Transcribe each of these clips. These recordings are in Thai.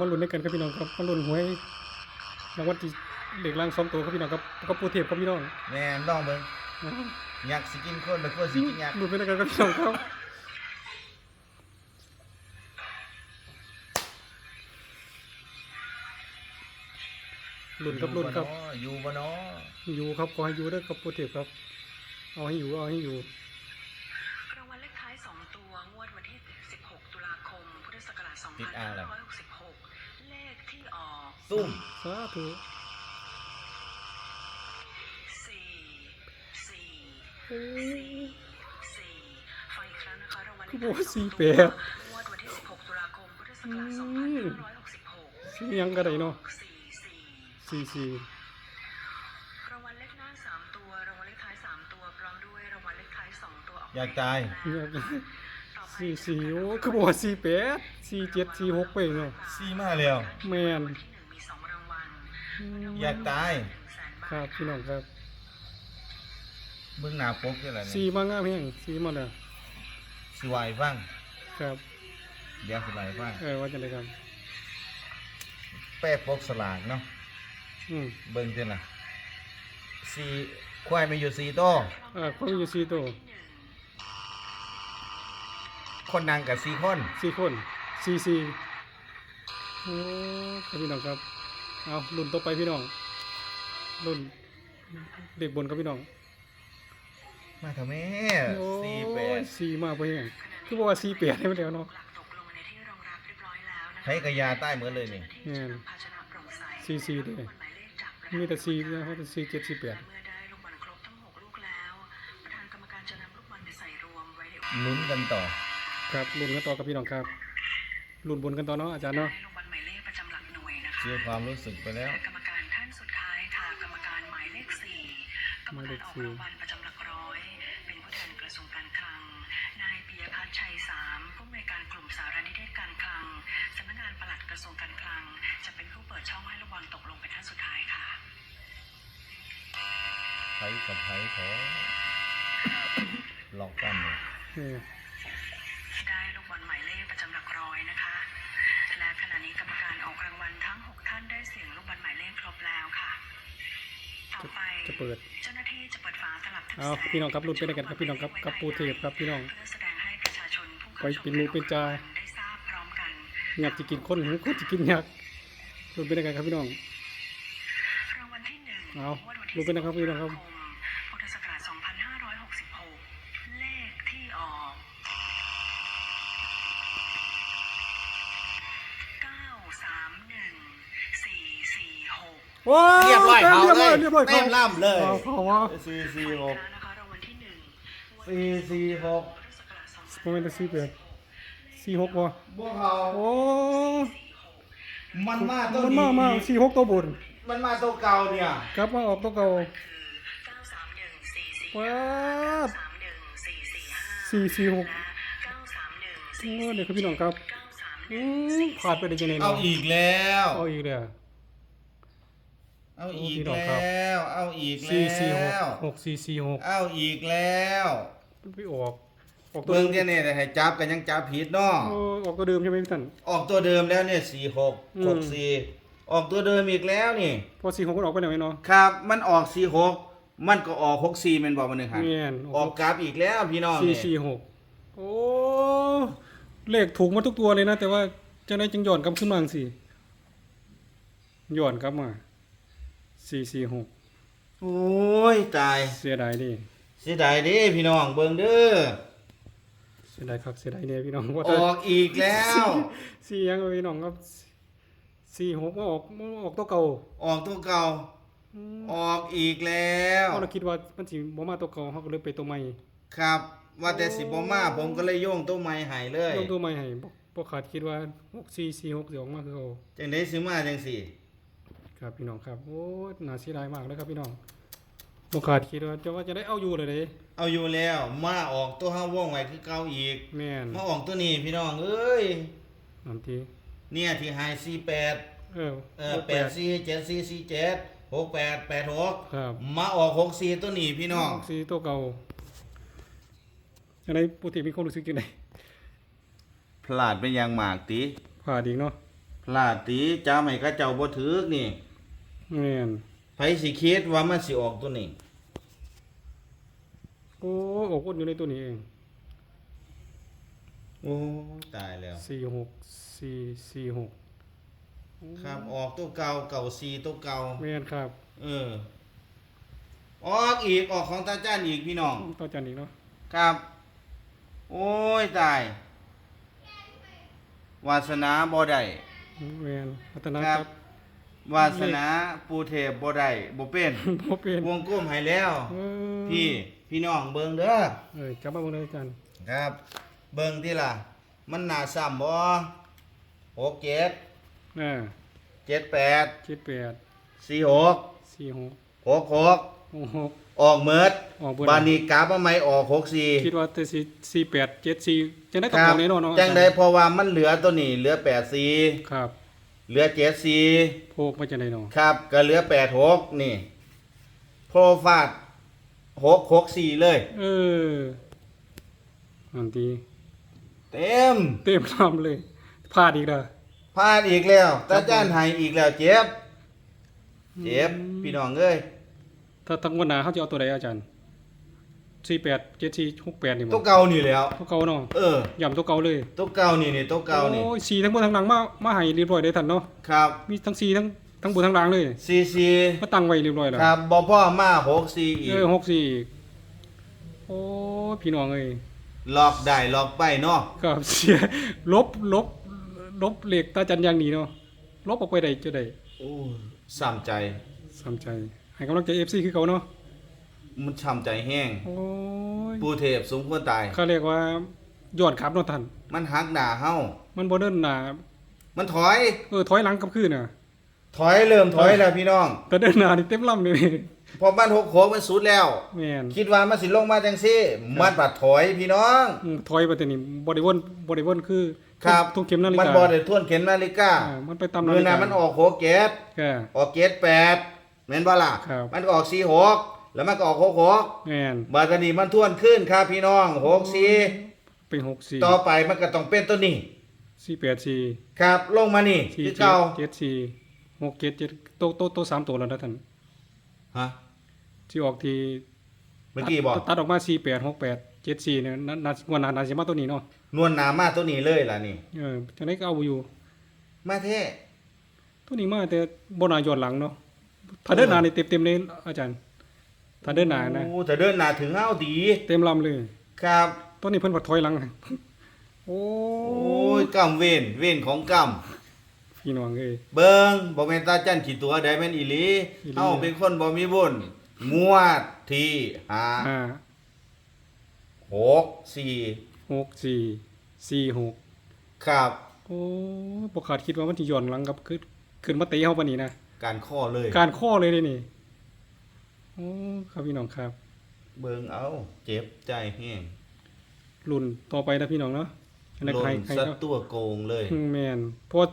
มาลุ้นด้วยกันครับพี่น้องครับมาลุ้นหวยรางวัลที่เด็กล่างสองตัวครับพี่น้องครับก็ปูเทพครับพี่น้องแม่นน้องเบิ่งยักษ์สิกินคนไปคนสิกินยักษ์ลุ้นไปด้วยกันครับพี่น้องครับลุ้นครับลุ้นครับอยู่บ่เนาะอยู่ครับขอให้อยู่เด้วยครับปูเทพครับเอาให้อยู่เอาให้อยู่รางวัลเลขท้าย2ตัวงวดวันที่16ตุลาคมพุทธศักราช2566เลขที่ออก ซุ่มสาธุ4 4โอ้ย4ฟังอีกครั้งนะคะรางวัลเลคือขบอกท้ายว่าสสี่องแปตัวดงวดวันที่16ตุลาคมพุทธศักราชอืม2566สียังก็ได้เนาะ44สี่สี่รางวัลเลขหน้า3ตัวรางวัลเลขท้าย3ตัวพร้อมด้วยรางวัลเลขท้าย2ตัวออกอยากตายเนี่ยต่อไปสี่สี่โอ้คือบอกว่าสี่แปดสี่เจ็ดสี่หกไปเนาะซีมาแล้วแมน ลอยากตายหนึ่งแสนบาทครับพี่น้องครับเบิ่งหน้าปกคืออะไรสี่นี่มางามแห้งสี่มาแล้วสิวายฟังครับ เดี๋ยวสิวายฟังเออว่าจะไรครับ แป้ปกสลากเนาะอืมเบิ่งเท่าน่ะสี่ควายมีอยู่สี่โตวเออเขามีอยู่สี่ตัวคนนางกับสี่คนสี่คนสี่สี่โอ้ครับพี่น้องครับ เอารุ่นต่อไปพี่น้องรุ่นเด็กบนครับพี่น้องมาเถอะแม่โอ้สี่แปดสี่มาไปแห้งคือบอกว่าสี่แปดให้ไปแล้วเนาะหลักตกลงในที่รองรับเรียบร้อยแล้วนะคะใช้กระยาใต้เหมือนเลยนี่แม่นภาชนะโปร่งใสสี่สี่เด้หมายเลขจับประมีแต่สี่นะครับแต่สี่เจ็ดสี่แปดและเมื่อได้ลูกบอลครบทั้งหกลูกแล้วประธานกรรมการจะนำลูกบอลไปใส่รวมไว้ในอุปลุ้นกันต่อ ครับรุ่นกันต่อกับพี่น้องครับรุ่นบนกันต่อเนาะอาจารย์เนาะ กหน่วยนะคะเสียความรู้สึกไปแล้วและกรรมการท่านสุดท้ายค่ะกรรมการหมายเลขสี่กรรมการออกรางวัลประจำหลักร้อย เป็นผู้แทนกระทรวงการคลัง นายปิยพัฒน์ชัยสามผู้อำนวยการกลุ่มสารนิเทศการคลังสำนักงานปลัดกระทรวงการคลัง จะเป็นผู้เปิดช่องให้ลูกบอลตกลงเป็นท่านสุดท้ายค่ะไผกับไผขอลองกันเนี่ยเออได้ลูกบอลหมายเลขประจำหลักร้อยนะคะ และขณะนี้กรรมการออกรางวัลทั้ง 6ท่านได้เสียงลูกบอลหมายเลขครบแล้วค่ะ ต่อไปจะเปิด เจ้าหน้าที่จะเปิดฝาสลับทึบเอาแสงพี่น้องครับรุ่นไปด้วยกันครับพี่น้องครับกับปูเทพครับพี่น้อง เพื่อแสดงให้ประชาชนผู้ไปเข้าชมเป็นหมูเป็นจ่า ได้ทราบพร้อมกัน อยากจะกินคนหรือคนจะกินอยากรุ่นไปด้วยกันครับพี่น้อง รางวัลที่หนึ่งเอางวดวันดูที่ไปนะครับพี่น้องครับพุทธศักราช2566 เลขที่ออก931 446 ว้าวเรียบร้อยเขาเลยเรียบร้อยเต็เขามล่ำเลยเอาเขาว่าสี่สี่หกนะคะรางวัลที่หนึ่งสี่สี่หกพุทธศักราชโมเมนต์สี่แปดสี่หกวะพวกเขาโอ้มันมาตัวมันนี้มามาสี่หกตัวบนมันมาตัวเก่าเนี่ยกลับมาออกตัวเก่า931 445ว้าบ31445สี่สี่หกและโอ้เดี๋ยวครับพี่น้องครับ931อืมขาดไปได้ยังไงเอาเนาะอีกแล้ว เอาอีกเลย เอาอีกพี่น้องครับแล้ว เอาอีกสี่แล้สี่หกว หกสี่สี่หกเอาอีกแล้วไปออกออกตัวเบิ่งเนี่ยเนี่ยให้จับกันยังจับผิดเนาะโอ้ออกตัวเดิมใช่ไหมพี่ท่าน ออกตัวเดิมแล้วเนี่ยสี่หกอืม หกสี่ออกตัวเดิมอีกแล้วนี่ พอสี่หกมันออกไปไหนเนาะ ครับ มันออกสี่หกมันก็ออกหกสี่มันบอกมันหนึ่งครับแม่น ออกกราฟอีกแล้วพี่น้องสี่นี่สี่หกโอ้เลขถูกมาทุกตัวเลยนะ แต่ว่าเจะได้จึงหย่อนกลับขึ้นมาสิหย่อนกลับมา สี่สี่หกโอ้ยตายเสียดายดิเสียดายเดิพี่น้องเบิ่งเด้อเสียดายครับเสียดายเนี่ยพี่น้องว่าออกอีกแล้ว สี่ยังเอาพี่น้องครับสี่หกมาออกมาออกตัวเก่าออกตัวเก่า อืมออกอีกแล้ว เราคิดว่ามันสิบ่มาตัวเก่าเขาก็เลยไปตัวใหม่ครับ ว่าแต่สิบ่มาผมก็เลยโยงตัวใหม่ให้เลยลงตัวใหม่ให้บ่บ่ขาดคิดว่าหกสี่สี่หกสิออกมาคือเก่าจังได๋สิมาจังสี่ ครับพี่น้องครับโอ้น่าเสียดายมากเลยครับพี่น้องบ่ขาดคิดว่าจะว่าจะได้เอาอยู่เลยเด้เอาอยู่แล้วมาออกตัวห้าวงไว้คือเก่าอีกแม่นมาออกตัวนี้พี่น้องเอ้ยนั่นทีเนี่ยที่หาย48เออเออ84 74 47 68 86ครับมาออก64ตัวนี้พี่น้องสีตัวเก่าอันไหนปกติมีความรู้สึกจังไดพลาดเป็นอย่างมากติผ่าดอีกเนาะพลาดตีจ้าไม่กระเจ้าบ่ถึกนี่ แม่นไผสิคิดว่ามันสิออกตัวนี้ โอ้ออกอ้นอยู่ในตัวนี้เองโอ้ตายแล้ว สี่หกสี่สี่หกครับออกตัวเก่าเก่าซีตัวเก่าแม่นครับเออ ออกอีกออกของตาจ้านอีกพี่น้อง ต่อจันอีกเนาะครับ โอ้ยตาย วาสนาบ่ได้แม่นพัฒนาครัครับ บ วาสนาปูเทพบ่ได้บ่เป็นบ่เป็นวงกลมให้แล้ว เออพี่พี่น้องเบิ่งเด้อเออจับมาเบิ่งเลยอาจารย์ครับ เบิ่งที่ล่ะ มันน่าซ้ำบ่หกเจ็ดอ่าเจ็ดแปดเจ็ดแปดสี่หกสี่หกหกหกหกหก ออกเมิดออกเบิ่งบานนี้กราฟมาใหม่ออกหกสี่คิดว่าแต่สี่สี่แปดเจ็ดสี่จะได้คตกรัลงแน่นอนเนาะจังไดเพราะว่ามันเหลือตัวนี้เหลือแปดสี่ครับ เหลือเจ็ดสี่โพกมาจากไหนเนาะครับ ก็เหลือแปดหกนี่โพรฟาดหกหกสี่เลย เอออันทีเต็ม เต็มลำเลยพลาดอีกแล้วพลาดอีกแล้วตาจ้านใหายอีกแล้ว เจ็บ เจ็บ พี่น้องเอ้ยถ้าตั้งวันหนาเขาจะเอาตัวใดอาจารย์ สี่แปดเจ็ดสี่หกแปดนี่ตัวมั้งเก่านี่แหล้ว ตัวเก่าเนาะเออ ย่ำตัวเก่าเลยตัวเก่านี่นี่ตัวเก่านี่ โอ้ยสี่ทั้งบนทั้งหลังมามาให้เรียบร้อยได้ทันเนาะ ครับ มีทั้งสี่ทั้งทั้งบนทั้งหลังเลยซีซีมาตั้งไว้เรียบร้อยแล้วครับบ่พ่อมาหกสี่อีเอกอหกสี่อีกโอ้ยพี่น้องเอ้ยล็อกได้ล็อกไปเนาะ ครับเสียลบลบลบเหล็กตาจันอย่างนี้เนาะ ลบออกไปได้จะได้โอ้ยช้ำใจสามใจให้กำลังใจเอฟซีคือเขาเนาะ มันช้ำใจแห้ง โอ้ยปูเทพสมควรตาย เขาเรียกว่าย้อนขับเนาะท่านมันหักหน้าเฮามันบ่เดินหน้ามันถอย เออถอยหลังกลับคืนน่ะ ถอยเริ่มถอยแล้วพี่น้องแต่เดินหน้านี่เต็มลำเลยพอบ้านหกโขงมันสุดแล้ว แม่นคิดว่ามันสิลงมาจังซี่ มันปัดถอยพี่น้อง อืมถอยไปแต่นี่บ่ได้วนบ่ได้วนคือครับ ทุกเข็มนาฬิกามันบ่ได้ทวนเข็มนาฬิกาอ่ามันไปตามนามือฬินั้กานมันออกโหกเกต ก็ ออกเกตแปดแม่นบ่ล่ะ ครับ มันก็ออกสี่หก แล้วมันก็ออกหกหกแม่นบาดนี้มันทวนขึ้นครับพี่น้องหกสี่เป็น64ต่อไปมันก็ต้องเป็นตัวนี้484ครับลงมานี่คือเก่า47 74 67โตโตโตสามตัวแล้วนะท่านฮะที่ออกที่เมื่อกี้บอกตัดตัดออกมา48 68 74เนี่ยน่าน่างวดหน้าน่าสิมาตัวนี้เนาะนวลหนามาตัวนี้เลยล่ะนี่เออจังได๋ก็เอาอยู่ มาเท่ตัวนี้มาแต่บ่น่าย้อนหลังเนาะถ้าเดินหน้านี่เต็มๆเลยอาจารย์ ถ้าเดินหน้านะโอ้แต่เดินหน้าถึงเฮาดี เต็มลำเลยครับตัวนี้เพิ่นบ่ถอยหลังโอ้โอ้ยกำเวนเวนของกำพี่น้องเอ้ยเบิงบ่แม่นตาจันขี้ตัวใดแม่นอีหลีอีหลีเฮาเป็นคนบ่มีบุญงวดที่ห้าห้าหกสี่หกสี่สี่หกครับโอ้บ่คาดคิดว่ามันสิย้อนหลังกับขึ้นขึ้นมาตีเฮาปานนี้นะการข้อเลย การข้อเลยเด้นี่ โอ้ครับพี่น้องครับ เบิงเอาเจ็บใจแห้งรุ่นต่อไปนะพี่น้องเนาะอันนั้นลใครนใครสัตเนาะว์ตัวโกงเลย อืมแม่นเพราะว่า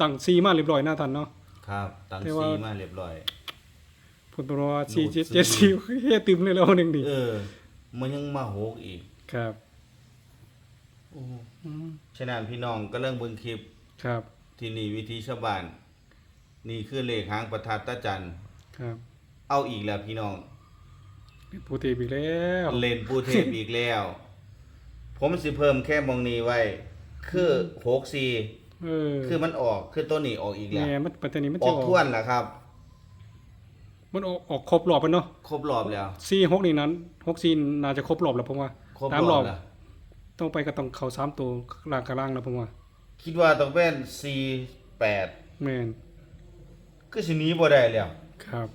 ตั้งซีมาเรียบร้อยหน้าทันเนาะ ครับตั้งแต่ว่าสีมาเรียบร้อย ผลประว่าโหลสี่ดเจ็ดซื้อเจ็ดสี่เฮ็ดตึมเลยแล้วหนึงดิเออ มันยังมาโหกอีกครับโอ้อืมฉะนั้นพี่น้องก็เริ่มเบิ่งคลิปครับที่นี่วิธีชาวบ้านนี่คือเลขหางประทัดตะจันครับ เอาอีกแล้วพี่น้อง เป็นผู้เทพอีกแล้วเล่นปูเทพอีกแล้ว ผมสิเพิ่มแค่มองนี้ไว้ คือหกสี่เออคือมันออกคือตัวนี้ออกอีกแล้วแม่มันปัจจุบันนี้มันอจะอกออทวนแล้วครับ มันออกออกครบรอบแล้วเนาะครบรอบแล้ว สี่หกนี่นั้นหกสี่น่าจะครบรอบแล้วผมว่า ครบตามรรออบบ แล้วต้องไปก็ต้องเข้าสามตัวล่างกับล่างแล้วผมว่าคิดว่าต้องเป็นสี่แปดแม่นคือสิหนี้บ่ได้แล้วครับ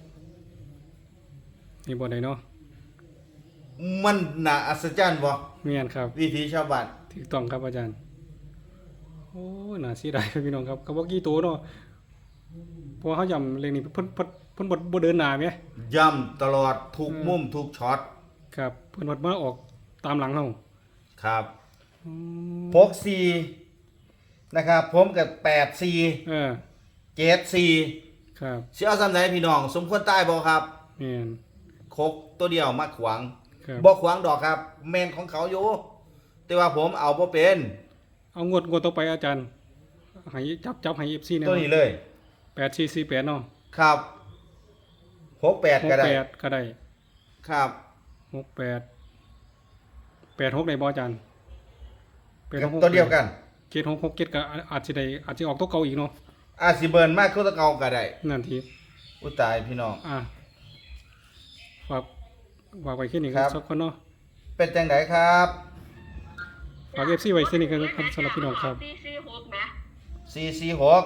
นี่บ่ได้เนาะมันน่าอัศจรรย์บ่แม่นครับ วิธีชาวบ้านถูกต้องครับอาจารย์ โอ้ยน่าเสียดายครับพี่น้องครับก็บ่กี่ตัวเนาะเพราะว่าเขาย่ำเลขนี้เพิ่นเพิ่นเพิ่นบ่บ่เดินหน้าแหมย่ำตลอดทุกมุมทุกช็อตครับ เพิ่นบ่มาออกตามหลังเฮาครับอืมพกสี่นะครับผมกับแปดสี่เออเจ็ดสี่ครับสิเอาซ้ำไหนพี่น้อง สมควรตายบ่ครับแม่น คกตัวเดียวมาขวางครับบ่ขวางดอกครับ แมนของเขาอยู่ แต่ว่าผมเอาบ่เป็น เอางวดงวดต่อไปอาจารย์ให้จับจับให้ FC เนี่ยตัวนี้เลย 8448เนาะครับหกแปดก็ได้ 68ก็ได้ครับ68 86ได้บ่อาจารย์86ตัวเดียวกัน7667ก็อาจสิได้อาจสิออกตัวเก่าอีกเนาะอาจสิเบิร์นมากขึ้นตะเกาก็ได้นั่นทีอุยตายพี่น้อง อะฝาก ฝากไว้แค่นี้ครับ สักคนเนาะเป็นจังไดครับ ฝาก FC ไว้แค่นี้ครับสำหรับพี่น้องครับสี่สี่หกไหมสี่สี่หก